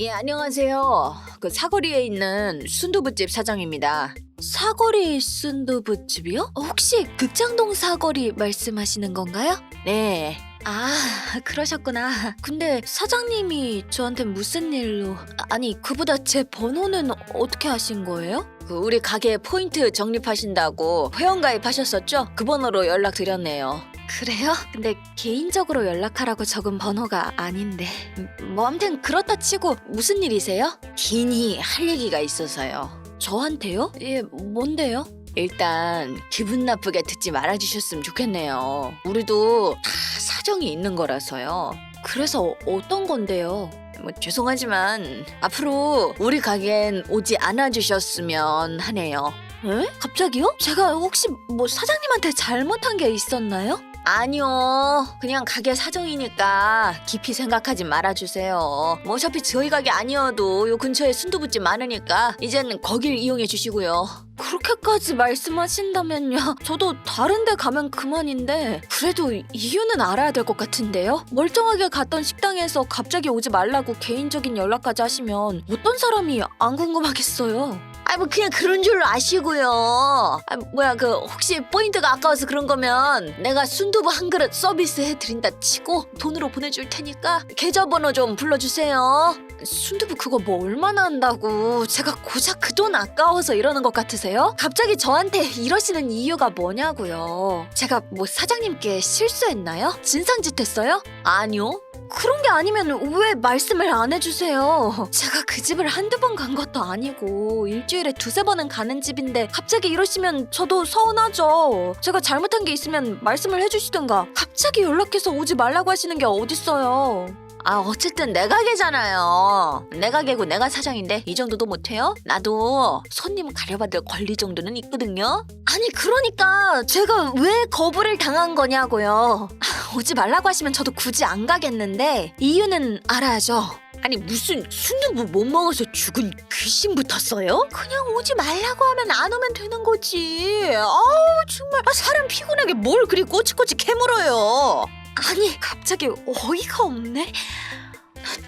예, 안녕하세요. 그 사거리에 있는 순두부집 사장입니다. 사거리 순두부집이요? 어, 혹시 극장동 사거리 말씀하시는 건가요? 네. 아, 그러셨구나. 근데 사장님이 저한테 무슨 일로... 아, 아니, 그보다 제 번호는 어떻게 하신 거예요? 그 우리 가게 포인트 적립하신다고 회원 가입하셨었죠? 그 번호로 연락드렸네요. 그래요? 근데 개인적으로 연락하라고 적은 번호가 아닌데. 음, 뭐 아무튼 그렇다 치고 무슨 일이세요? 긴히 할 얘기가 있어서요. 저한테요? 예, 뭔데요? 일단 기분 나쁘게 듣지 말아주셨으면 좋겠네요. 우리도 다 사정이 있는 거라서요. 그래서 어떤 건데요? 뭐 죄송하지만 앞으로 우리 가게엔 오지 않아 주셨으면 하네요. 에? 갑자기요? 제가 혹시 뭐 사장님한테 잘못한 게 있었나요? 아니요. 그냥 가게 사정이니까 깊이 생각하지 말아주세요. 뭐 어차피 저희 가게 아니어도 요 근처에 순두부집 많으니까 이젠 거길 이용해 주시고요. 그렇게까지 말씀하신다면요. 저도 다른 데 가면 그만인데 그래도 이유는 알아야 될 것 같은데요. 멀쩡하게 갔던 식당에서 갑자기 오지 말라고 개인적인 연락까지 하시면 어떤 사람이 안 궁금하겠어요. 아뭐 그냥 그런 줄로 아시고요. 아 뭐야 그 혹시 포인트가 아까워서 그런 거면 내가 순두부 한 그릇 서비스 해드린다 치고 돈으로 보내줄 테니까 계좌번호 좀 불러주세요. 순두부 그거 뭐 얼마나 한다고 제가 고작 그 돈 아까워서 이러는 것 같으세요? 갑자기 저한테 이러시는 이유가 뭐냐고요. 제가 뭐 사장님께 실수했나요? 진상짓 했어요? 아니요. 그런 게 아니면 왜 말씀을 안 해주세요? 제가 그 집을 한두 번 간 것도 아니고 일주일에 두세 번은 가는 집인데 갑자기 이러시면 저도 서운하죠. 제가 잘못한 게 있으면 말씀을 해주시든가 갑자기 연락해서 오지 말라고 하시는 게 어딨어요. 아 어쨌든 내 가게잖아요. 내 가게고 내가 사장인데 이 정도도 못해요? 나도 손님 가려받을 권리 정도는 있거든요. 아니 그러니까 제가 왜 거부를 당한 거냐고요. 아, 오지 말라고 하시면 저도 굳이 안 가겠는데 이유는 알아야죠. 아니 무슨 순두부 못 먹어서 죽은 귀신 붙었어요? 그냥 오지 말라고 하면 안 오면 되는 거지. 아우 정말 아, 사람 피곤하게 뭘 그리 꼬치꼬치 캐물어요. 아니 갑자기 어이가 없네.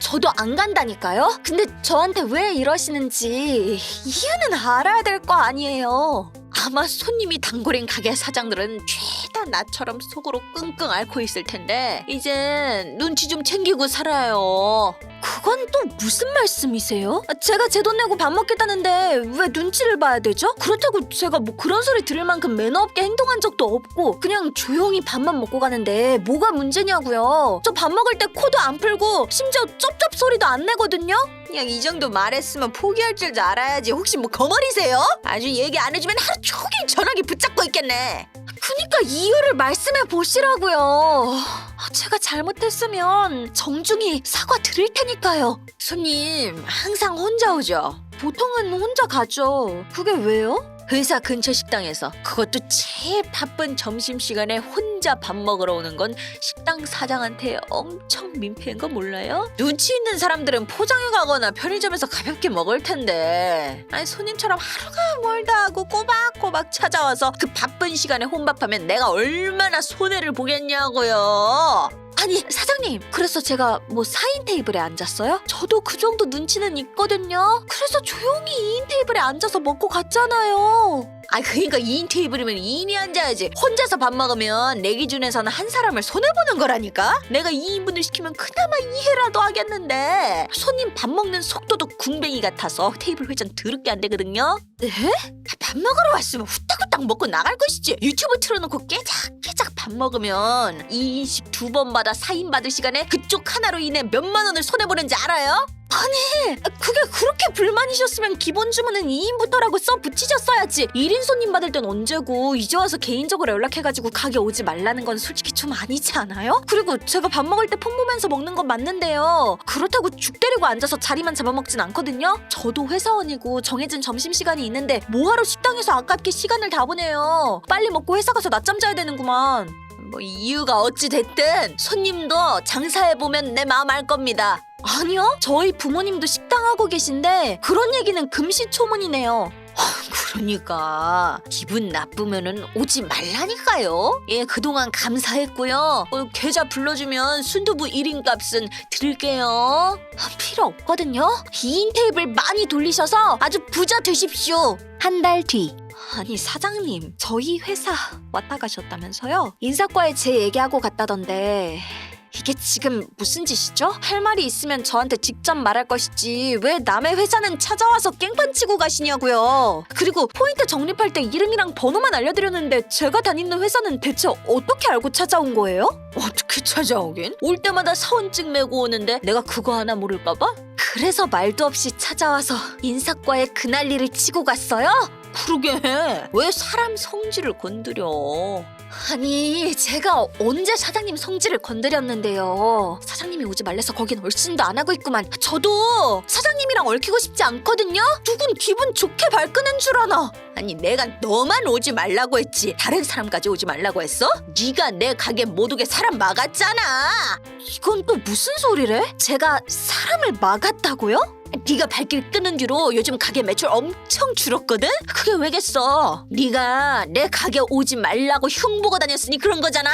저도 안 간다니까요. 근데 저한테 왜 이러시는지 이유는 알아야 될 거 아니에요. 아마 손님이 단골인 가게 사장들은 죄다 나처럼 속으로 끙끙 앓고 있을 텐데 이젠 눈치 좀 챙기고 살아요. 그건 또 무슨 말씀이세요? 제가 제 돈 내고 밥 먹겠다는데 왜 눈치를 봐야 되죠? 그렇다고 제가 뭐 그런 소리 들을 만큼 매너 없게 행동한 적도 없고 그냥 조용히 밥만 먹고 가는데 뭐가 문제냐고요? 저 밥 먹을 때 코도 안 풀고 심지어 쩝쩝 소리도 안 내거든요? 그냥 이 정도 말했으면 포기할 줄도 알아야지 혹시 뭐 거머리세요? 아주 얘기 안 해주면 하루 종일 전화기 붙잡고 있겠네 그니까 이유를 말씀해 보시라고요 아, 제가 잘못했으면 정중히 사과 드릴 테니까요 손님 항상 혼자 오죠? 보통은 혼자 가죠 그게 왜요? 회사 근처 식당에서 그것도 제일 바쁜 점심시간에 혼자 밥 먹으러 오는 건 식당 사장한테 엄청 민폐인 거 몰라요? 눈치 있는 사람들은 포장해 가거나 편의점에서 가볍게 먹을 텐데 아니 손님처럼 하루가 멀다 하고 꼬박꼬박 찾아와서 그 바쁜 시간에 혼밥하면 내가 얼마나 손해를 보겠냐고요 아니 사장님. 그래서 제가 뭐 4인 테이블에 앉았어요? 저도 그 정도 눈치는 있거든요. 그래서 조용히 2인 테이블에 앉아서 먹고 갔잖아요. 아 그러니까 2인 테이블이면 2인이 앉아야지. 혼자서 밥 먹으면 내 기준에서는 한 사람을 손해보는 거라니까? 내가 2인분을 시키면 그나마 이해라도 하겠는데. 손님 밥 먹는 속도도 궁뱅이 같아서 테이블 회전 더럽게 안 되거든요. 네? 밥 먹으러 왔으면 후딱후 딱 먹고 나갈 것이지 유튜브 틀어놓고 깨작깨작 밥 먹으면 2인씩 두번 받아 4인 받을 시간에 그쪽 하나로 인해 몇만 원을 손해보는지 알아요? 아니 그게 그렇게 불만이셨으면 기본 주문은 2인부터라고 써 붙이셨어야지. 1인 손님 받을 땐 언제고 이제 와서 개인적으로 연락해가지고 가게 오지 말라는 건 솔직히 좀 아니지 않아요? 그리고 제가 밥 먹을 때 폰 보면서 먹는 건 맞는데요. 그렇다고 죽 때리고 앉아서 자리만 잡아먹진 않거든요? 저도 회사원이고 정해진 점심시간이 있는데 뭐하러 식당에서 아깝게 시간을 다 보내요? 빨리 먹고 회사 가서 낮잠 자야 되는구만. 뭐 이유가 어찌 됐든 손님도 장사해 보면 내 마음 알 겁니다. 아니요, 저희 부모님도 식당 하고 계신데 그런 얘기는 금시초문이네요. 아, 그러니까 기분 나쁘면은 오지 말라니까요. 예, 그동안 감사했고요. 어, 계좌 불러주면 순두부 1인 값은 드릴게요. 아, 필요 없거든요. 2인 테이블 많이 돌리셔서 아주 부자 되십시오. 한 달 뒤. 아니 사장님 저희 회사 왔다 가셨다면서요? 인사과에 제 얘기하고 갔다던데 이게 지금 무슨 짓이죠? 할 말이 있으면 저한테 직접 말할 것이지 왜 남의 회사는 찾아와서 깽판 치고 가시냐고요. 그리고 포인트 적립할 때 이름이랑 번호만 알려드렸는데 제가 다니는 회사는 대체 어떻게 알고 찾아온 거예요? 어떻게 찾아오긴? 올 때마다 사원증 메고 오는데 내가 그거 하나 모를까봐? 그래서 말도 없이 찾아와서 인사과에 그 난리를 치고 갔어요? 그러게 왜 사람 성질을 건드려? 아니 제가 언제 사장님 성질을 건드렸는데요 사장님이 오지 말래서 거긴 얼씬도 안 하고 있구만 저도 사장님이랑 얽히고 싶지 않거든요 누군 기분 좋게 발끄는 줄 아나 아니 내가 너만 오지 말라고 했지 다른 사람까지 오지 말라고 했어? 네가 내 가게 못 오게 사람 막았잖아 이건 또 무슨 소리래? 제가 사람을 막았다고요? 네가 발길 끄는 뒤로 요즘 가게 매출 엄청 줄었거든? 그게 왜겠어? 네가 내 가게 오지 말라고 흉보고 다녔으니 그런 거잖아.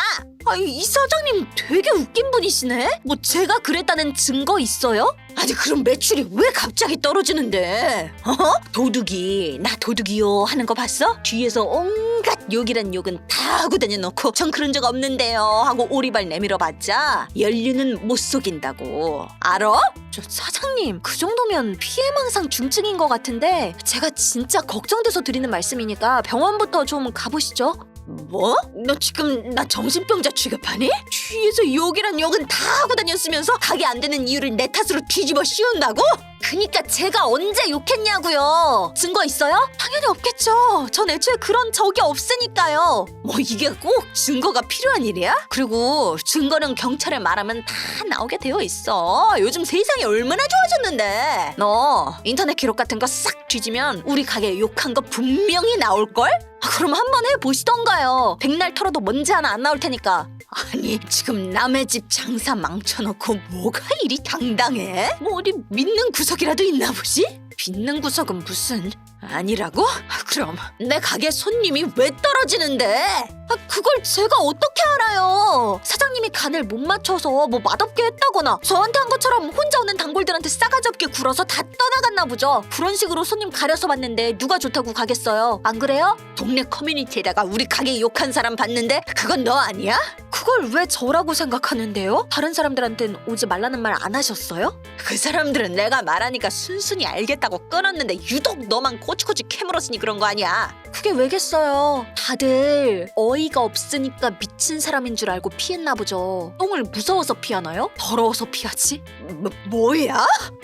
아이 이 사장님 되게 웃긴 분이시네. 뭐 제가 그랬다는 증거 있어요? 아니 그럼 매출이 왜 갑자기 떨어지는데? 어? 도둑이 나 도둑이요 하는 거 봤어? 뒤에서 온갖 욕이란 욕은 다 하고 다녀놓고 전 그런 적 없는데요 하고 오리발 내밀어 봤자 연륜은 못 속인다고 알아? 저 사장님 그 정도면 피해망상 중증인 것 같은데 제가 진짜 걱정돼서 드리는 말씀이니까 병원부터 좀 가보시죠. 뭐? 너 지금 나 정신병자 취급하니? 뒤에서 욕이란 욕은 다 하고 다녔으면서 가게 안 되는 이유를 내 탓으로 뒤집어 씌운다고? 그니까 제가 언제 욕했냐고요. 증거 있어요? 당연히 없겠죠. 전 애초에 그런 적이 없으니까요. 뭐 이게 꼭 증거가 필요한 일이야? 그리고 증거는 경찰에 말하면 다 나오게 되어 있어. 요즘 세상이 얼마나 좋아졌는데. 너 인터넷 기록 같은 거 싹 뒤지면 우리 가게 욕한 거 분명히 나올걸? 아, 그럼 한번 해보시던가요. 백날 털어도 먼지 하나 안 나올 테니까. 아니 지금 남의 집 장사 망쳐놓고 뭐가 이리 당당해? 뭐 어디 믿는 구석이라도 있나 보지? 믿는 구석은 무슨 아니라고? 아, 그럼 내 가게 손님이 왜 떨어지는데? 아, 그걸 제가 어떻게 알아요? 사장님이 간을 못 맞춰서 뭐 맛없게 했다거나 저한테 한 것처럼 혼자 오는 단골들한테 싸가지 없게 굴어서 다 떠나갔나 보죠. 그런 식으로 손님 가려서 봤는데 누가 좋다고 가겠어요? 안 그래요? 동네 커뮤니티에다가 우리 가게 욕한 사람 봤는데 그건 너 아니야? 그걸 왜 저라고 생각하는데요? 다른 사람들한텐 오지 말라는 말 안 하셨어요? 그 사람들은 내가 말하니까 순순히 알겠다고 끊었는데 유독 너만 꼬치꼬치 캐물었으니 그런 거 아니야? 그게 왜겠어요? 다들 어이가 없으니까 미친 사람인 줄 알고 피했나 보죠. 똥을 무서워서 피하나요? 더러워서 피하지? 뭐, 뭐야?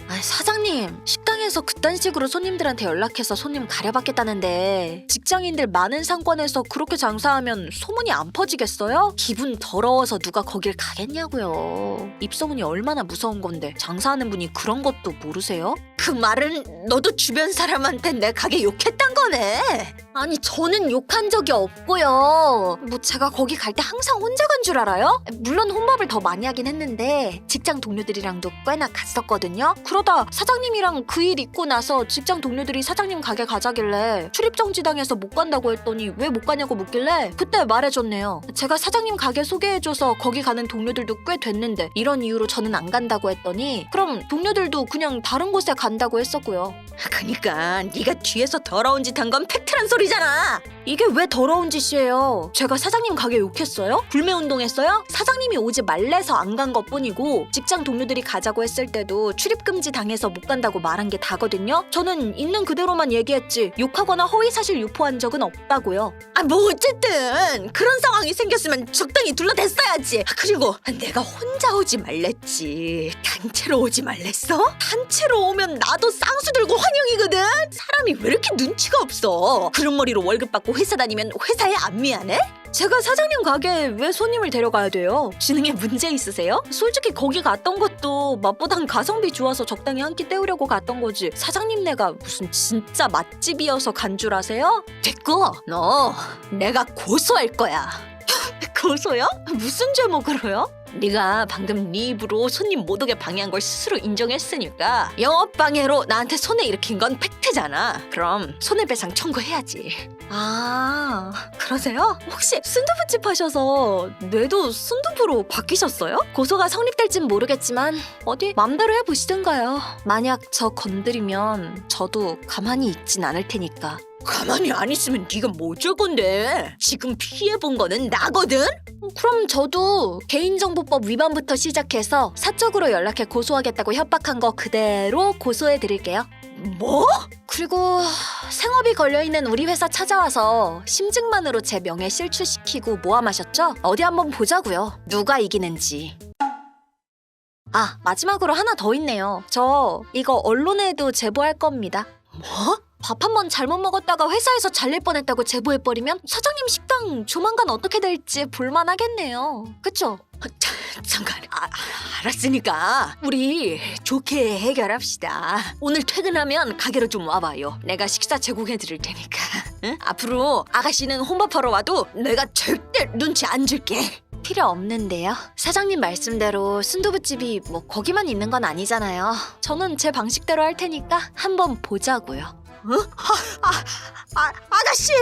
아, 사장님, 식당에서 그딴 식으로 손님들한테 연락해서 손님 가려받겠다는데 직장인들 많은 상권에서 그렇게 장사하면 소문이 안 퍼지겠어요? 기분 더러워서 누가 거길 가겠냐고요. 입소문이 얼마나 무서운 건데 장사하는 분이 그런 것도 모르세요? 그 말은 너도 주변 사람한테 내 가게 욕했단 거네. 아니 저는 욕한 적이 없고요. 뭐 제가 거기 갈 때 항상 혼자 간 줄 알아요? 물론 혼밥을 더 많이 하긴 했는데 직장 동료들이랑도 꽤나 갔었거든요. 그러다 사장님이랑 그일 있고 나서 직장 동료들이 사장님 가게 가자길래 출입정지 당해서 못 간다고 했더니 왜 못 가냐고 묻길래 그때 말해줬네요. 제가 사장님 가게 소개해줘서 거기 가는 동료들도 꽤 됐는데 이런 이유로 저는 안 간다고 했더니 그럼 동료들도 그냥 다른 곳에 간다고 했었고요. 그니까 네가 뒤에서 더러운 짓 한 건 팩트란 소리잖아. 이게 왜 더러운 짓이에요? 제가 사장님 가게 욕했어요? 불매 운동했어요? 사장님이 오지 말래서 안 간 것뿐이고 직장 동료들이 가자고 했을 때도 출입 금지 당해서 못 간다고 말한 게 다거든요. 저는 있는 그대로만 얘기했지 욕하거나 허위 사실 유포한 적은 없다고요. 아 뭐 어쨌든 그런 상황이 생겼으면 적당히 둘러댔어야지. 아, 그리고 내가 혼자 오지 말랬지. 단체로 오지 말랬어? 단체로 오면 나도 쌍수 들고 환영이거든. 사람이 왜 이렇게 눈치가 없어? 그런 머리로 월급 받고 회사 다니면 회사에 안 미안해? 제가 사장님 가게에 왜 손님을 데려가야 돼요? 지능에 문제 있으세요? 솔직히 거기 갔던 것도 맛보단 가성비 좋아서 적당히 한 끼 때우려고 갔던 거지 사장님네가 무슨 진짜 맛집이어서 간 줄 아세요? 됐고 너 내가 고소할 거야 고소요? 무슨 제목으로요? 네가 방금 네 입으로 손님 못 오게 방해한 걸 스스로 인정했으니까 영업 방해로 나한테 손해 일으킨 건 팩트잖아. 그럼 손해배상 청구해야지. 아, 그러세요? 혹시 순두부집 하셔서 뇌도 순두부로 바뀌셨어요? 고소가 성립될진 모르겠지만 어디 맘대로 해보시든가요. 만약 저 건드리면 저도 가만히 있진 않을 테니까. 가만히 안 있으면 네가 뭐 어쩔 건데? 지금 피해본 거는 나거든? 그럼 저도 개인정보법 위반부터 시작해서 사적으로 연락해 고소하겠다고 협박한 거 그대로 고소해 드릴게요. 뭐? 그리고 생업이 걸려있는 우리 회사 찾아와서 심증만으로 제 명예 실추시키고 모함하셨죠? 어디 한번 보자고요. 누가 이기는지. 아, 마지막으로 하나 더 있네요. 저 이거 언론에도 제보할 겁니다. 뭐? 밥 한 번 잘못 먹었다가 회사에서 잘릴 뻔했다고 제보해버리면 사장님 식당 조만간 어떻게 될지 볼만하겠네요. 그쵸? 자, 잠깐 아, 알았으니까 우리 좋게 해결합시다. 오늘 퇴근하면 가게로 좀 와봐요. 내가 식사 제공해 드릴 테니까. 응? 앞으로 아가씨는 혼밥하러 와도 내가 절대 눈치 안 줄게. 필요 없는데요. 사장님 말씀대로 순두부집이 뭐 거기만 있는 건 아니잖아요. 저는 제 방식대로 할 테니까 한번 보자고요. 어? 아, 아, 아, 아가씨!